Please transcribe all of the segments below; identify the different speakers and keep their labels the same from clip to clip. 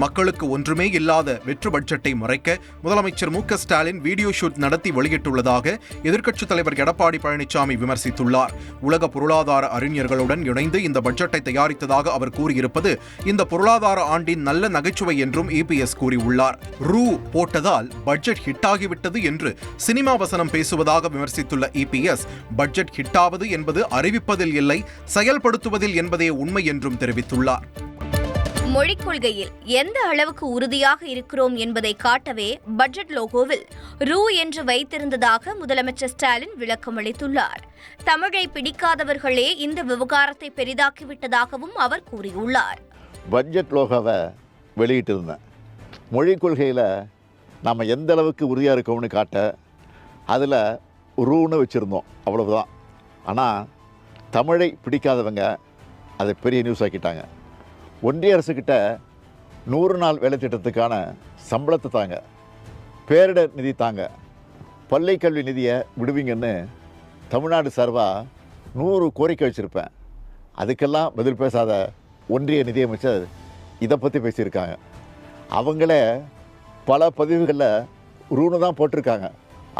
Speaker 1: மக்களுக்கு ஒன்றுமே இல்லாத வெற்று பட்ஜெட்டை மறைக்க முதலமைச்சர் மு ஸ்டாலின் வீடியோ ஷூட் நடத்தி வெளியிட்டுள்ளதாக எதிர்க்கட்சித் தலைவர் எடப்பாடி பழனிசாமி விமர்சித்துள்ளார். உலக பொருளாதார அறிஞர்களுடன் இணைந்து இந்த பட்ஜெட்டை தயாரித்ததாக அவர் கூறியிருப்பது இந்த பொருளாதார ஆண்டின் நல்ல நகைச்சுவை என்றும் இபிஎஸ் கூறியுள்ளார். ரூ போட்டதால் பட்ஜெட் ஹிட் ஆகிவிட்டது என்று சினிமா வசனம் பேசுவதாக விமர்சித்துள்ள இபிஎஸ் பட்ஜெட் ஹிட்டாவது என்பது அறிவிப்பதில் இல்லை செயல்படுத்துவதில் என்பதே உண்மை என்றும் தெரிவித்துள்ளார்.
Speaker 2: மொழிக் கொள்கையில் எந்த அளவுக்கு உறுதியாக இருக்கிறோம் என்பதை காட்டவே பட்ஜெட் லோகோவில் ரூ என்று வைத்திருந்ததாக முதலமைச்சர் ஸ்டாலின் விளக்கம் அளித்துள்ளார். தமிழை பிடிக்காதவர்களே இந்த விவகாரத்தை பெரிதாக்கிவிட்டதாகவும் அவர் கூறியுள்ளார்.
Speaker 3: பட்ஜெட் லோகோவை வெளியிட்டிருந்தேன். மொழிக் கொள்கையில் நம்ம எந்த அளவுக்கு உறுதியாக இருக்கோம்னு காட்ட அதில் ரூன்னு வச்சுருந்தோம். அவ்வளவுதான். ஆனால் தமிழை பிடிக்காதவங்க அதை பெரிய நியூஸ் ஆக்கிட்டாங்க. ஒன்றிய அரசுக்கிட்ட நூறு நாள் வேலை திட்டத்துக்கான சம்பளத்தை தாங்க பேரிடர் நிதி தாங்க பள்ளி கல்வி நிதியை விடுவீங்கன்னு தமிழ்நாடு சார்பாக நூறு கோரிக்கை வச்சுருப்பேன். அதுக்கெல்லாம் பதில் பேசாத ஒன்றிய நிதியமைச்சர் இதை பற்றி பேசியிருக்காங்க. அவங்களே பல பதிவுகளில் ரூனு தான் போட்டிருக்காங்க.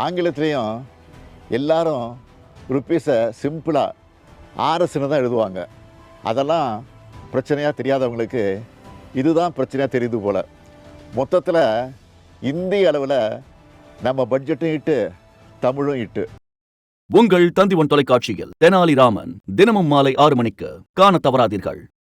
Speaker 3: ஆங்கிலத்துலேயும் எல்லாரும் ருப்பீஸை சிம்பிளாக ஆர்எஸ்ன்னு தான் எழுதுவாங்க. அதெல்லாம் பிரச்சனையாக தெரியாதவங்களுக்கு இதுதான் பிரச்சனையாக தெரியுது போல். மொத்தத்தில் இந்திய அளவில் நம்ம பட்ஜெட்டும் இட்டு தமிழும் இட்டு.
Speaker 4: உங்கள் தந்திவன் தொலைக்காட்சியில் தெனாலிராமன் தினமும் மாலை ஆறு மணிக்கு காண தவறாதீர்கள்.